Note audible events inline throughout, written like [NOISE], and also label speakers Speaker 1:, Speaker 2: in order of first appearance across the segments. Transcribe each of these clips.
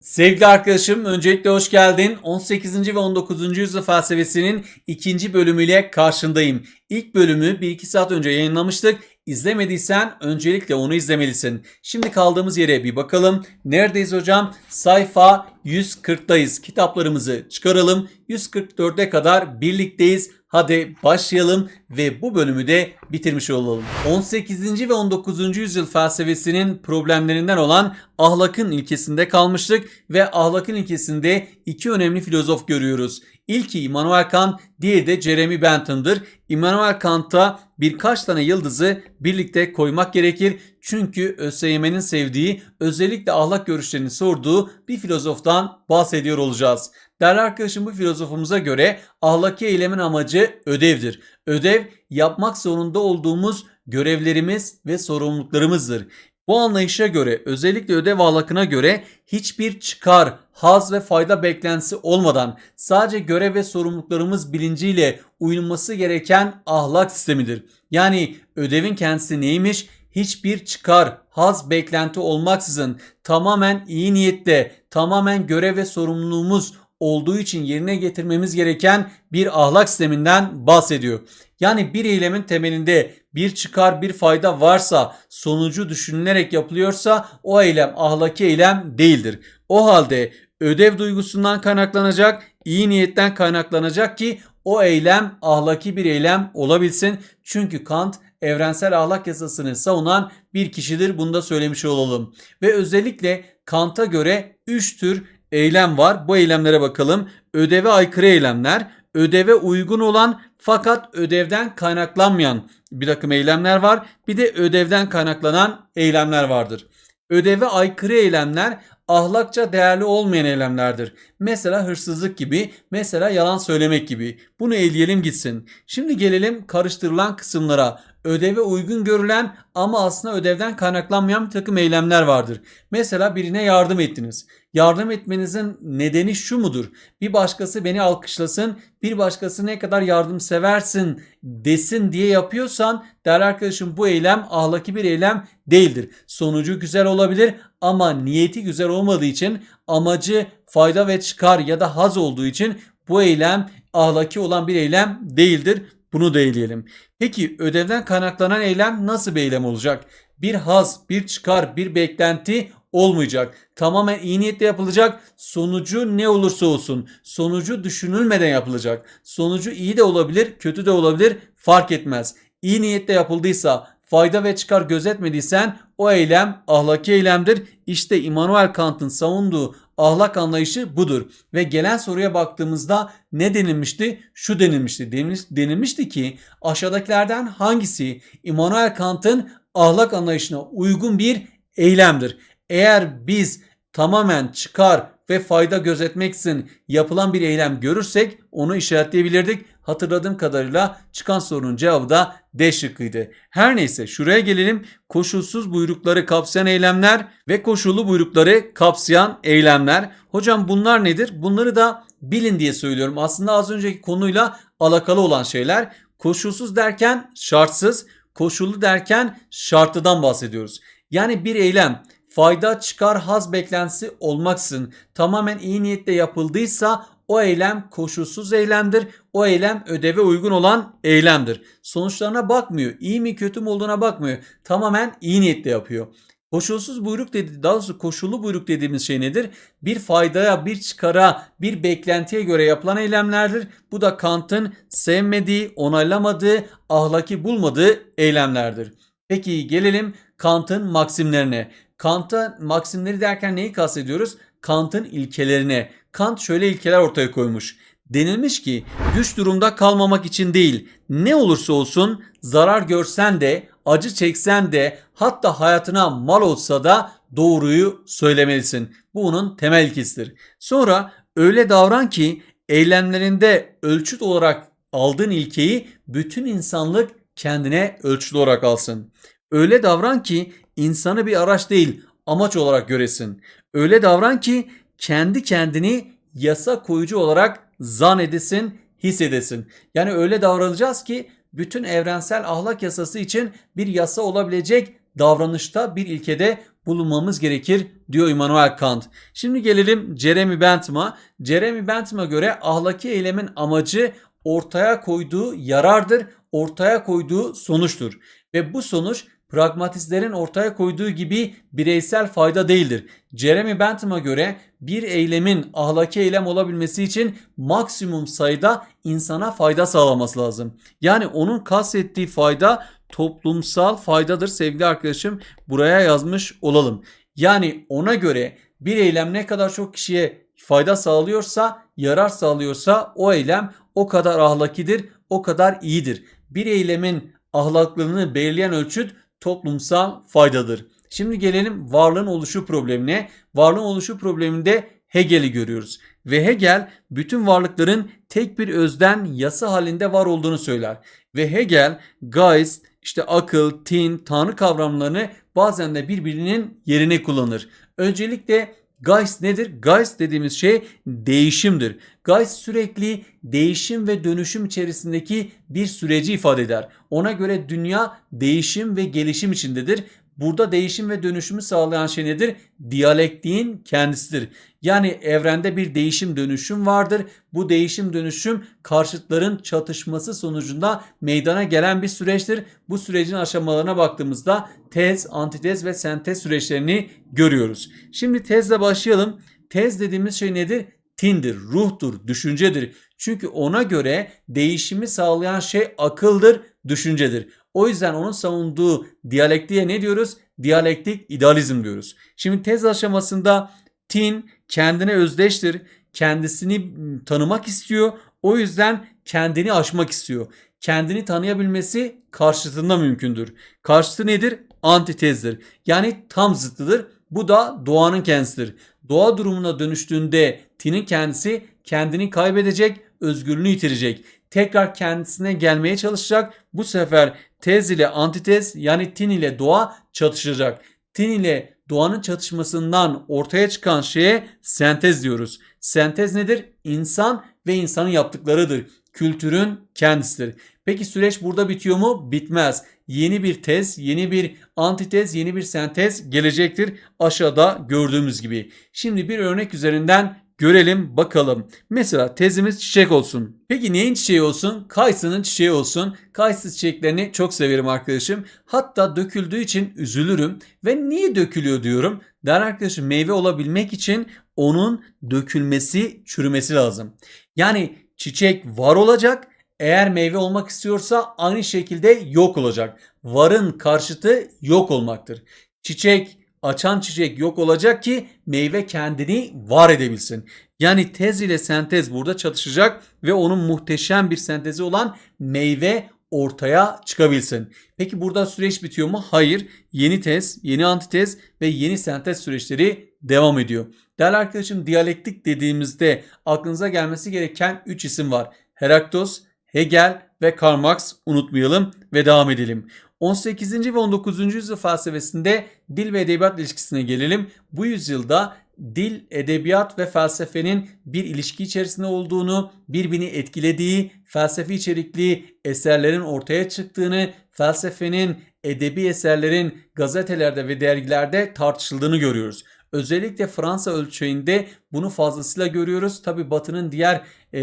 Speaker 1: Sevgili arkadaşım öncelikle hoş geldin. 18. ve 19. yüzyıl felsefesinin ikinci bölümüyle karşındayım. İlk bölümü 1-2 saat önce yayınlamıştık. İzlemediysen öncelikle onu izlemelisin. Şimdi kaldığımız yere bir bakalım. Neredeyiz hocam? Sayfa 140'dayız. Kitaplarımızı çıkaralım. 144'e kadar birlikteyiz. Hadi başlayalım ve bu bölümü de bitirmiş olalım. 18. ve 19. yüzyıl felsefesinin problemlerinden olan ahlakın ilkesinde kalmıştık ve ahlakın ilkesinde iki önemli filozof görüyoruz. İlki Immanuel Kant, diğeri de Jeremy Bentham'dır. Immanuel Kant'a birkaç tane yıldızı birlikte koymak gerekir. Çünkü ÖSYM'nin sevdiği, özellikle ahlak görüşlerini sorduğu bir filozoftan bahsediyor olacağız. Değerli arkadaşım bu filozofumuza göre ahlaki eylemin amacı ödevdir. Ödev yapmak zorunda olduğumuz görevlerimiz ve sorumluluklarımızdır. Bu anlayışa göre özellikle ödev ahlakına göre hiçbir çıkar, haz ve fayda beklentisi olmadan sadece görev ve sorumluluklarımız bilinciyle uyulması gereken ahlak sistemidir. Yani ödevin kendisi neymiş? Hiçbir çıkar, haz beklenti olmaksızın tamamen iyi niyetle, tamamen görev ve sorumluluğumuz olduğu için yerine getirmemiz gereken bir ahlak sisteminden bahsediyor. Yani bir eylemin temelinde bir çıkar bir fayda varsa sonucu düşünülerek yapılıyorsa o eylem ahlaki eylem değildir. O halde ödev duygusundan kaynaklanacak, iyi niyetten kaynaklanacak ki o eylem ahlaki bir eylem olabilsin. Çünkü Kant evrensel ahlak yasasını savunan bir kişidir. Bunu da söylemiş olalım. Ve özellikle Kant'a göre 3 tür eylem var. Bu eylemlere bakalım. Ödeve aykırı eylemler, ödeve uygun olan fakat ödevden kaynaklanmayan bir takım eylemler var. Bir de ödevden kaynaklanan eylemler vardır. Ödeve aykırı eylemler ahlakça değerli olmayan eylemlerdir. Mesela hırsızlık gibi, mesela yalan söylemek gibi. Bunu eleyelim gitsin. Şimdi gelelim karıştırılan kısımlara. Ödeve uygun görülen ama aslında ödevden kaynaklanmayan bir takım eylemler vardır. Mesela birine yardım ettiniz. Yardım etmenizin nedeni şu mudur? Bir başkası beni alkışlasın, bir başkası ne kadar yardımseversin desin diye yapıyorsan değerli arkadaşım bu eylem ahlaki bir eylem değildir. Sonucu güzel olabilir ama niyeti güzel olmadığı için amacı fayda ve çıkar ya da haz olduğu için bu eylem ahlaki olan bir eylem değildir. Bunu da eleyelim. Peki ödevden kaynaklanan eylem nasıl bir eylem olacak? Bir haz, bir çıkar, bir beklenti olmayacak. Tamamen iyi niyetle yapılacak. Sonucu ne olursa olsun. Sonucu düşünülmeden yapılacak. Sonucu iyi de olabilir, kötü de olabilir. Fark etmez. İyi niyetle yapıldıysa, fayda ve çıkar gözetmediysen o eylem ahlaki eylemdir. İşte Immanuel Kant'ın savunduğu ahlak anlayışı budur. Ve gelen soruya baktığımızda ne denilmişti? Şu denilmişti. Denilmiş, denilmişti ki aşağıdakilerden hangisi Immanuel Kant'ın ahlak anlayışına uygun bir eylemdir? Eğer biz tamamen çıkar ve fayda gözetmeksizin yapılan bir eylem görürsek onu işaretleyebilirdik. Hatırladığım kadarıyla çıkan sorunun cevabı da D şıkkıydı. Her neyse şuraya gelelim. Koşulsuz buyrukları kapsayan eylemler ve koşullu buyrukları kapsayan eylemler. Hocam bunlar nedir? Bunları da bilin diye söylüyorum. Aslında az önceki konuyla alakalı olan şeyler. Koşulsuz derken şartsız, koşullu derken şartlıdan bahsediyoruz. Yani bir eylem fayda çıkar haz beklentisi olmaksızın tamamen iyi niyetle yapıldıysa o eylem koşulsuz eylemdir. O eylem ödeve uygun olan eylemdir. Sonuçlarına bakmıyor. İyi mi kötü mü olduğuna bakmıyor. Tamamen iyi niyetle yapıyor. Koşulsuz buyruk dedi, daha doğrusu koşullu buyruk dediğimiz şey nedir? Bir faydaya, bir çıkara, bir beklentiye göre yapılan eylemlerdir. Bu da Kant'ın sevmediği, onaylamadığı, ahlaki bulmadığı eylemlerdir. Peki gelelim Kant'ın maksimlerine. Kant'ın maksimleri derken neyi kastediyoruz? Kant'ın ilkelerine. Kant şöyle ilkeler ortaya koymuş. Denilmiş ki güç durumda kalmamak için değil ne olursa olsun zarar görsen de acı çeksen de hatta hayatına mal olsa da doğruyu söylemelisin. Bu onun temel ilkesidir. Sonra öyle davran ki eylemlerinde ölçüt olarak aldığın ilkeyi bütün insanlık kendine ölçüt olarak alsın. Öyle davran ki insanı bir araç değil amaç olarak göresin. Öyle davran ki kendi kendini yasa koyucu olarak zannedesin, hissedesin. Yani öyle davranacağız ki bütün evrensel ahlak yasası için bir yasa olabilecek davranışta bir ilkede bulunmamız gerekir diyor Immanuel Kant. Şimdi gelelim Jeremy Bentham'a. Jeremy Bentham'a göre ahlaki eylemin amacı ortaya koyduğu yarardır, ortaya koyduğu sonuçtur. Ve bu sonuç pragmatistlerin ortaya koyduğu gibi bireysel fayda değildir. Jeremy Bentham'a göre bir eylemin ahlaki eylem olabilmesi için maksimum sayıda insana fayda sağlaması lazım. Yani onun kastettiği fayda toplumsal faydadır sevgili arkadaşım. Buraya yazmış olalım. Yani ona göre bir eylem ne kadar çok kişiye fayda sağlıyorsa, yarar sağlıyorsa o eylem o kadar ahlakidir, o kadar iyidir. Bir eylemin ahlaklılığını belirleyen ölçüt toplumsal faydadır. Şimdi gelelim varlığın oluşu problemine. Varlığın oluşu probleminde Hegel'i görüyoruz. Ve Hegel bütün varlıkların tek bir özden yasa halinde var olduğunu söyler. Ve Hegel Geist, işte akıl, tin, tanrı kavramlarını bazen de birbirinin yerine kullanır. Öncelikle Geist nedir? Geist dediğimiz şey değişimdir. Geist sürekli değişim ve dönüşüm içerisindeki bir süreci ifade eder. Ona göre dünya değişim ve gelişim içindedir. Burada değişim ve dönüşümü sağlayan şey nedir? Diyalektiğin kendisidir. Yani evrende bir değişim dönüşüm vardır. Bu değişim dönüşüm karşıtların çatışması sonucunda meydana gelen bir süreçtir. Bu sürecin aşamalarına baktığımızda tez, antitez ve sentez süreçlerini görüyoruz. Şimdi tezle başlayalım. Tez dediğimiz şey nedir? Tindir, ruhtur, düşüncedir. Çünkü ona göre değişimi sağlayan şey akıldır, düşüncedir. O yüzden onun savunduğu diyalektiğe ne diyoruz? Diyalektik idealizm diyoruz. Şimdi tez aşamasında tin kendine özdeştir. Kendisini tanımak istiyor. O yüzden kendini aşmak istiyor. Kendini tanıyabilmesi karşıtında mümkündür. Karşıtı nedir? Antitezdir. Yani tam zıttıdır. Bu da doğanın kendisidir. Doğa durumuna dönüştüğünde tinin kendisi kendini kaybedecek, özgürlüğünü yitirecek. Tekrar kendisine gelmeye çalışacak. Bu sefer tez ile antitez yani tin ile doğa çatışacak. Tin ile doğanın çatışmasından ortaya çıkan şeye sentez diyoruz. Sentez nedir? İnsan ve insanın yaptıklarıdır. Kültürün kendisidir. Peki süreç burada bitiyor mu? Bitmez. Yeni bir tez, yeni bir antitez, yeni bir sentez gelecektir. Aşağıda gördüğümüz gibi. Şimdi bir örnek üzerinden görelim bakalım. Mesela tezimiz çiçek olsun. Peki neyin çiçeği olsun? Kayısının çiçeği olsun. Kayısı çiçeklerini çok severim arkadaşım. Hatta döküldüğü için üzülürüm. Ve niye dökülüyor diyorum. Der arkadaşım meyve olabilmek için onun dökülmesi, çürümesi lazım. Yani çiçek var olacak. Eğer meyve olmak istiyorsa aynı şekilde yok olacak. Varın karşıtı yok olmaktır. Çiçek açan çiçek yok olacak ki meyve kendini var edebilsin. Yani tez ile sentez burada çatışacak ve onun muhteşem bir sentezi olan meyve ortaya çıkabilsin. Peki burada süreç bitiyor mu? Hayır. Yeni tez, yeni antitez ve yeni sentez süreçleri devam ediyor. Değerli arkadaşım diyalektik dediğimizde aklınıza gelmesi gereken 3 isim var. Heraktos, Hegel ve Karl Marx unutmayalım ve devam edelim. 18. ve 19. yüzyıl felsefesinde dil ve edebiyat ilişkisine gelelim. Bu yüzyılda dil, edebiyat ve felsefenin bir ilişki içerisinde olduğunu, birbirini etkilediği, felsefi içerikli eserlerin ortaya çıktığını, felsefenin, edebi eserlerin gazetelerde ve dergilerde tartışıldığını görüyoruz. Özellikle Fransa ölçeğinde bunu fazlasıyla görüyoruz. Tabi Batı'nın diğer e,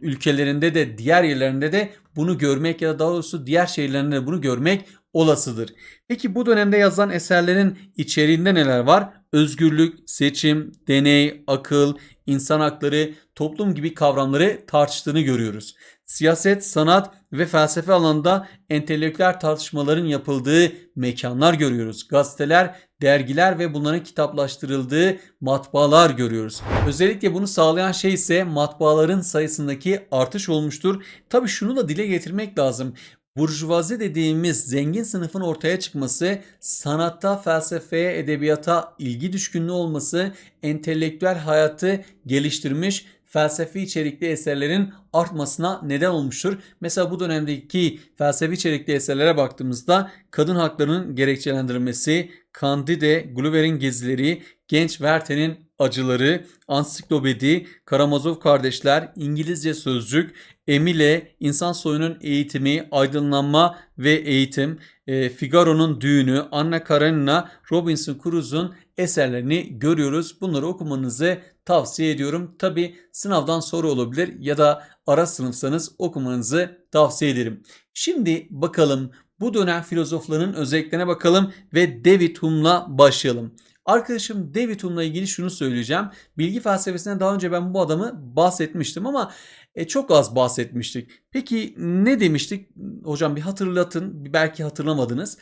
Speaker 1: ülkelerinde de diğer yerlerinde de bunu görmek ya da daha doğrusu diğer şehirlerinde de bunu görmek olasıdır. Peki bu dönemde yazılan eserlerin içeriğinde neler var? Özgürlük, seçim, deney, akıl, insan hakları, toplum gibi kavramları tartıştığını görüyoruz. Siyaset, sanat ve felsefe alanında entelektüel tartışmaların yapıldığı mekanlar görüyoruz. Gazeteler, dergiler ve bunların kitaplaştırıldığı matbaalar görüyoruz. Özellikle bunu sağlayan şey ise matbaaların sayısındaki artış olmuştur. Tabi şunu da dile getirmek lazım. Burjuvazi dediğimiz zengin sınıfın ortaya çıkması, sanatta, felsefeye, edebiyata ilgi düşkünlüğü olması, entelektüel hayatı geliştirmiş, felsefi içerikli eserlerin artmasına neden olmuştur. Mesela bu dönemdeki felsefi içerikli eserlere baktığımızda kadın haklarının gerekçelendirilmesi, Candide, Gulliver'in gezileri, Genç Werther'in acıları, ansiklopedi, Karamazov kardeşler, İngilizce sözcük, Emile, insan soyunun eğitimi, aydınlanma ve eğitim, e, Figaro'nun Düğünü, Anna Karenina, Robinson Crusoe'un eserlerini görüyoruz. Bunları okumanızı tavsiye ediyorum. Tabi sınavdan soru olabilir ya da ara sınıfsanız okumanızı tavsiye ederim. Şimdi bakalım bu dönem filozofların özelliklerine bakalım ve David Hume'la başlayalım. Arkadaşım David Hume'la ilgili şunu söyleyeceğim. Bilgi felsefesine daha önce ben bu adamı bahsetmiştim ama e, çok az bahsetmiştik. Peki ne demiştik? Hocam bir hatırlatın. Belki hatırlamadınız.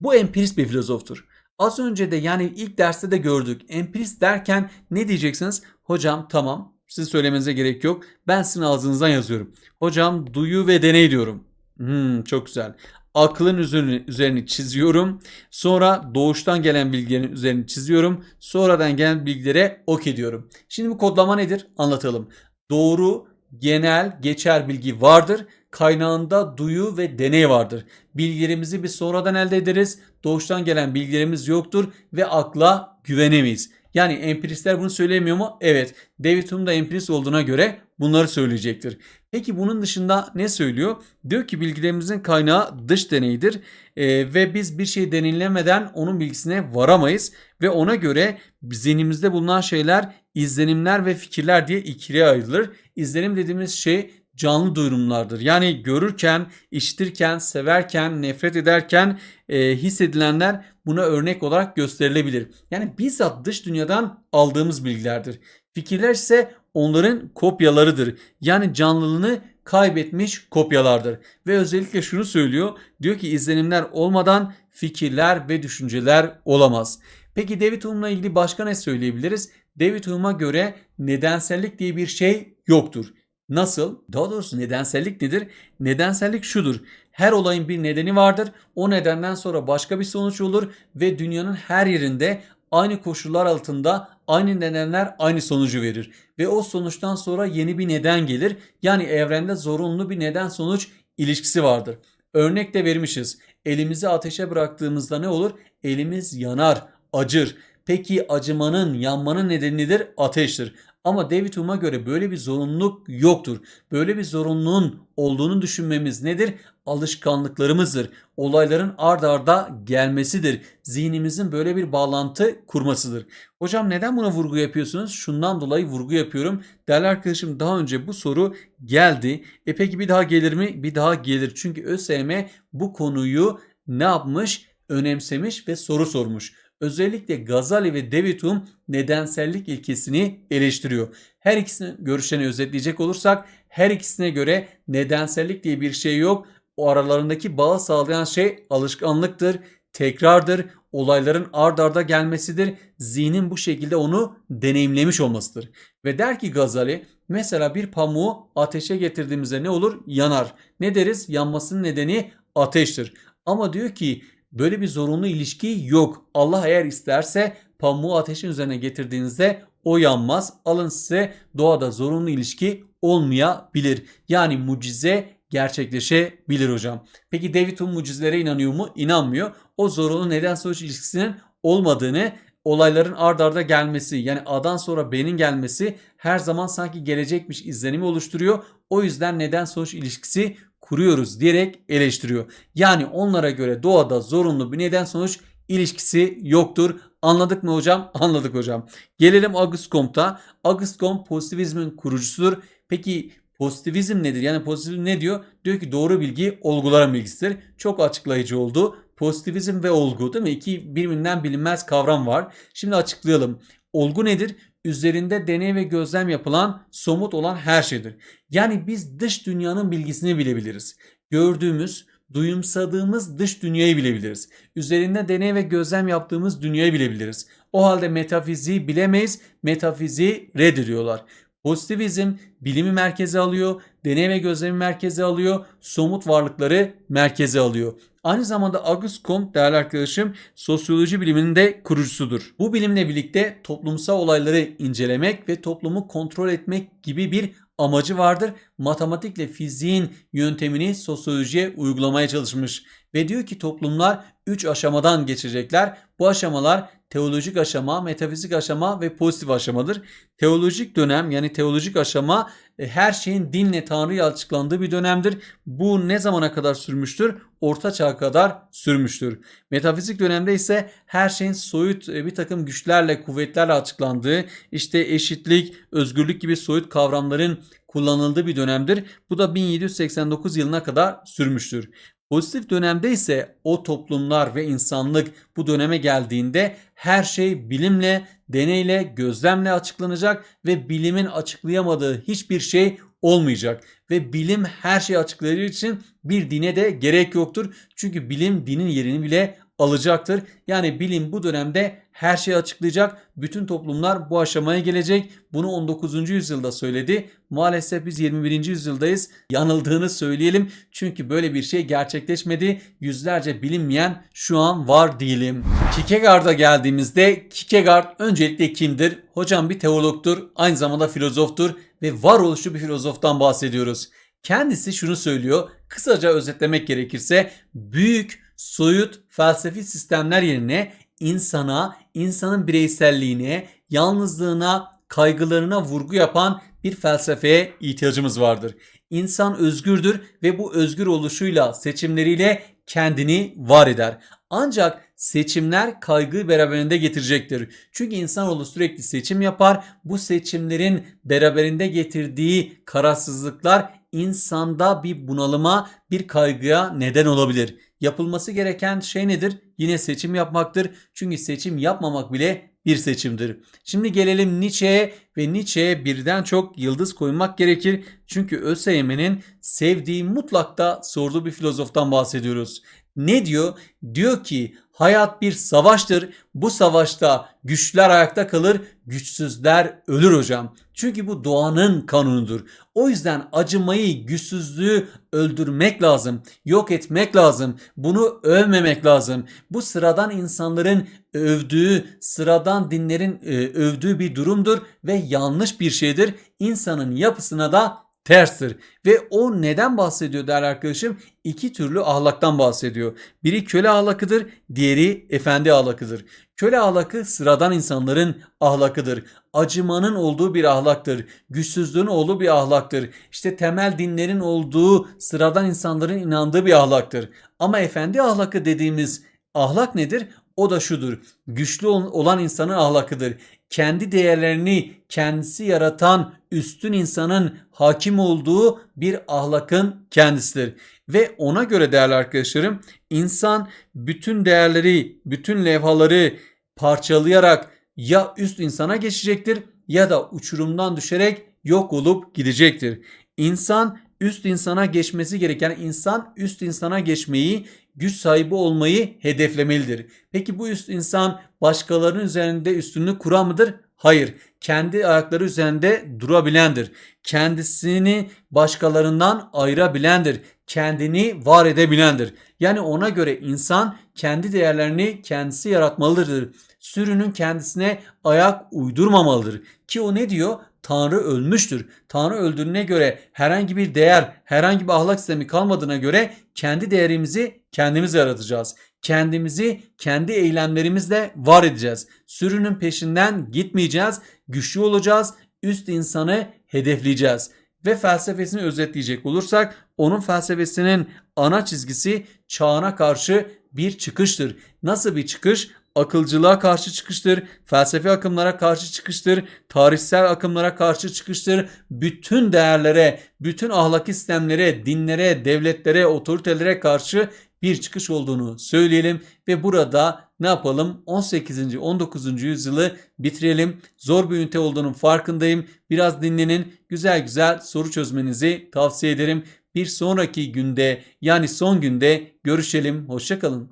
Speaker 1: Bu empirist bir filozoftur. Az önce de yani ilk derste de gördük. Empirist derken ne diyeceksiniz? Hocam tamam siz söylemenize gerek yok. Ben sizin ağzınızdan yazıyorum. Hocam duyu ve deney diyorum. Hmm, çok güzel. Aklın üzerini, üzerini çiziyorum. Sonra doğuştan gelen bilgilerin üzerini çiziyorum. Sonradan gelen bilgilere ok ediyorum. Şimdi bu kodlama nedir? Anlatalım. Doğru, genel, geçer bilgi vardır. Kaynağında duyu ve deney vardır. Bilgilerimizi biz sonradan elde ederiz. Doğuştan gelen bilgilerimiz yoktur ve akla güvenemeyiz. Yani empiristler bunu söylemiyor mu? Evet. David Hume da empirist olduğuna göre bunları söyleyecektir. Peki bunun dışında ne söylüyor? Diyor ki bilgilerimizin kaynağı dış deneydir ee, ve biz bir şey deneyimlemeden onun bilgisine varamayız ve ona göre zihnimizde bulunan şeyler izlenimler ve fikirler diye ikiye ayrılır. İzlenim dediğimiz şey canlı duyurumlardır. Yani görürken, işitirken, severken, nefret ederken e, hissedilenler buna örnek olarak gösterilebilir. Yani bizzat dış dünyadan aldığımız bilgilerdir. Fikirler ise onların kopyalarıdır. Yani canlılığını kaybetmiş kopyalardır. Ve özellikle şunu söylüyor. Diyor ki izlenimler olmadan fikirler ve düşünceler olamaz. Peki David Hume'la ilgili başka ne söyleyebiliriz? David Hume'a göre nedensellik diye bir şey yoktur. Nasıl? Daha doğrusu nedensellik nedir? Nedensellik şudur. Her olayın bir nedeni vardır. O nedenden sonra başka bir sonuç olur ve dünyanın her yerinde aynı koşullar altında aynı nedenler aynı sonucu verir. Ve o sonuçtan sonra yeni bir neden gelir. Yani evrende zorunlu bir neden sonuç ilişkisi vardır. Örnek de vermişiz. Elimizi ateşe bıraktığımızda ne olur? Elimiz yanar, acır. Peki acımanın, yanmanın nedeni nedir? Ateştir. Ama David Hume'a göre böyle bir zorunluluk yoktur. Böyle bir zorunluluğun olduğunu düşünmemiz nedir? Alışkanlıklarımızdır. Olayların ard arda gelmesidir. Zihnimizin böyle bir bağlantı kurmasıdır. Hocam neden buna vurgu yapıyorsunuz? Şundan dolayı vurgu yapıyorum. Değerli arkadaşım daha önce bu soru geldi. E peki bir daha gelir mi? Bir daha gelir. Çünkü ÖSYM bu konuyu ne yapmış? Önemsemiş ve soru sormuş. Özellikle Gazali ve David Hume nedensellik ilkesini eleştiriyor. Her ikisinin görüşlerini özetleyecek olursak her ikisine göre nedensellik diye bir şey yok. O aralarındaki bağı sağlayan şey alışkanlıktır, tekrardır, olayların ard arda gelmesidir. Zihnin bu şekilde onu deneyimlemiş olmasıdır. Ve der ki Gazali mesela bir pamuğu ateşe getirdiğimizde ne olur? Yanar. Ne deriz? Yanmasının nedeni ateştir. Ama diyor ki Böyle bir zorunlu ilişki yok. Allah eğer isterse pamuğu ateşin üzerine getirdiğinizde o yanmaz. Alın size doğada zorunlu ilişki olmayabilir. Yani mucize gerçekleşebilir hocam. Peki David Hume mucizelere inanıyor mu? İnanmıyor. O zorunlu neden sonuç ilişkisinin olmadığını olayların ard arda gelmesi yani A'dan sonra B'nin gelmesi her zaman sanki gelecekmiş izlenimi oluşturuyor. O yüzden neden sonuç ilişkisi kuruyoruz diyerek eleştiriyor. Yani onlara göre doğada zorunlu bir neden sonuç ilişkisi yoktur. Anladık mı hocam? [LAUGHS] Anladık hocam. Gelelim Auguste Comte'a. Auguste Comte pozitivizmin kurucusudur. Peki pozitivizm nedir? Yani pozitivizm ne diyor? Diyor ki doğru bilgi olguların bilgisidir. Çok açıklayıcı oldu. Pozitivizm ve olgu değil mi? İki birbirinden bilinmez kavram var. Şimdi açıklayalım. Olgu nedir? üzerinde deney ve gözlem yapılan somut olan her şeydir. Yani biz dış dünyanın bilgisini bilebiliriz. Gördüğümüz, duyumsadığımız dış dünyayı bilebiliriz. Üzerinde deney ve gözlem yaptığımız dünyayı bilebiliriz. O halde metafiziği bilemeyiz, metafiziği reddediyorlar. Pozitivizm bilimi merkeze alıyor, deney ve gözlemi merkeze alıyor, somut varlıkları merkeze alıyor. Aynı zamanda Auguste Comte değerli arkadaşım sosyoloji biliminin de kurucusudur. Bu bilimle birlikte toplumsal olayları incelemek ve toplumu kontrol etmek gibi bir amacı vardır. Matematikle fiziğin yöntemini sosyolojiye uygulamaya çalışmış ve diyor ki toplumlar 3 aşamadan geçecekler. Bu aşamalar teolojik aşama, metafizik aşama ve pozitif aşamadır. Teolojik dönem yani teolojik aşama e, her şeyin dinle Tanrı'ya açıklandığı bir dönemdir. Bu ne zamana kadar sürmüştür? Orta Çağ'a kadar sürmüştür. Metafizik dönemde ise her şeyin soyut e, bir takım güçlerle, kuvvetlerle açıklandığı, işte eşitlik, özgürlük gibi soyut kavramların kullanıldığı bir dönemdir. Bu da 1789 yılına kadar sürmüştür. Pozitif dönemde ise o toplumlar ve insanlık bu döneme geldiğinde her şey bilimle, deneyle, gözlemle açıklanacak ve bilimin açıklayamadığı hiçbir şey olmayacak. Ve bilim her şeyi açıkladığı için bir dine de gerek yoktur. Çünkü bilim dinin yerini bile alacaktır. Yani bilim bu dönemde her şeyi açıklayacak. Bütün toplumlar bu aşamaya gelecek. Bunu 19. yüzyılda söyledi. Maalesef biz 21. yüzyıldayız. Yanıldığını söyleyelim. Çünkü böyle bir şey gerçekleşmedi. Yüzlerce bilinmeyen şu an var değilim. Kierkegaard'a geldiğimizde Kierkegaard öncelikle kimdir? Hocam bir teologtur, aynı zamanda filozoftur ve varoluşçu bir filozoftan bahsediyoruz. Kendisi şunu söylüyor. Kısaca özetlemek gerekirse büyük soyut felsefi sistemler yerine insana, insanın bireyselliğine, yalnızlığına, kaygılarına vurgu yapan bir felsefeye ihtiyacımız vardır. İnsan özgürdür ve bu özgür oluşuyla, seçimleriyle kendini var eder. Ancak seçimler kaygıyı beraberinde getirecektir. Çünkü insanoğlu sürekli seçim yapar. Bu seçimlerin beraberinde getirdiği kararsızlıklar insanda bir bunalıma, bir kaygıya neden olabilir. Yapılması gereken şey nedir? Yine seçim yapmaktır. Çünkü seçim yapmamak bile bir seçimdir. Şimdi gelelim Nietzsche'ye ve Nietzsche'ye birden çok yıldız koymak gerekir. Çünkü ÖSYM'nin sevdiği mutlakta sorduğu bir filozoftan bahsediyoruz. Ne diyor? Diyor ki hayat bir savaştır. Bu savaşta güçler ayakta kalır, güçsüzler ölür hocam. Çünkü bu doğanın kanunudur. O yüzden acımayı, güçsüzlüğü öldürmek lazım, yok etmek lazım. Bunu övmemek lazım. Bu sıradan insanların övdüğü, sıradan dinlerin e, övdüğü bir durumdur ve yanlış bir şeydir. İnsanın yapısına da terstir. Ve o neden bahsediyor değerli arkadaşım? İki türlü ahlaktan bahsediyor. Biri köle ahlakıdır, diğeri efendi ahlakıdır. Köle ahlakı sıradan insanların ahlakıdır. Acımanın olduğu bir ahlaktır. Güçsüzlüğün olduğu bir ahlaktır. İşte temel dinlerin olduğu sıradan insanların inandığı bir ahlaktır. Ama efendi ahlakı dediğimiz ahlak nedir? O da şudur. Güçlü olan insanın ahlakıdır. Kendi değerlerini kendisi yaratan üstün insanın hakim olduğu bir ahlakın kendisidir. Ve ona göre değerli arkadaşlarım insan bütün değerleri, bütün levhaları parçalayarak ya üst insana geçecektir ya da uçurumdan düşerek yok olup gidecektir. İnsan üst insana geçmesi gereken insan üst insana geçmeyi, güç sahibi olmayı hedeflemelidir. Peki bu üst insan başkalarının üzerinde üstünlük kuran mıdır? Hayır. Kendi ayakları üzerinde durabilendir. Kendisini başkalarından ayırabilendir. Kendini var edebilendir. Yani ona göre insan kendi değerlerini kendisi yaratmalıdır. Sürünün kendisine ayak uydurmamalıdır. Ki o ne diyor? Tanrı ölmüştür. Tanrı öldüğüne göre herhangi bir değer, herhangi bir ahlak sistemi kalmadığına göre kendi değerimizi kendimiz yaratacağız. Kendimizi kendi eylemlerimizle var edeceğiz. Sürünün peşinden gitmeyeceğiz. Güçlü olacağız. Üst insanı hedefleyeceğiz. Ve felsefesini özetleyecek olursak onun felsefesinin ana çizgisi çağına karşı bir çıkıştır. Nasıl bir çıkış? Akılcılığa karşı çıkıştır, felsefi akımlara karşı çıkıştır, tarihsel akımlara karşı çıkıştır, bütün değerlere, bütün ahlaki sistemlere, dinlere, devletlere, otoritelere karşı bir çıkış olduğunu söyleyelim ve burada ne yapalım? 18. 19. yüzyılı bitirelim. Zor bir ünite olduğunun farkındayım. Biraz dinlenin. Güzel güzel soru çözmenizi tavsiye ederim. Bir sonraki günde yani son günde görüşelim. Hoşçakalın.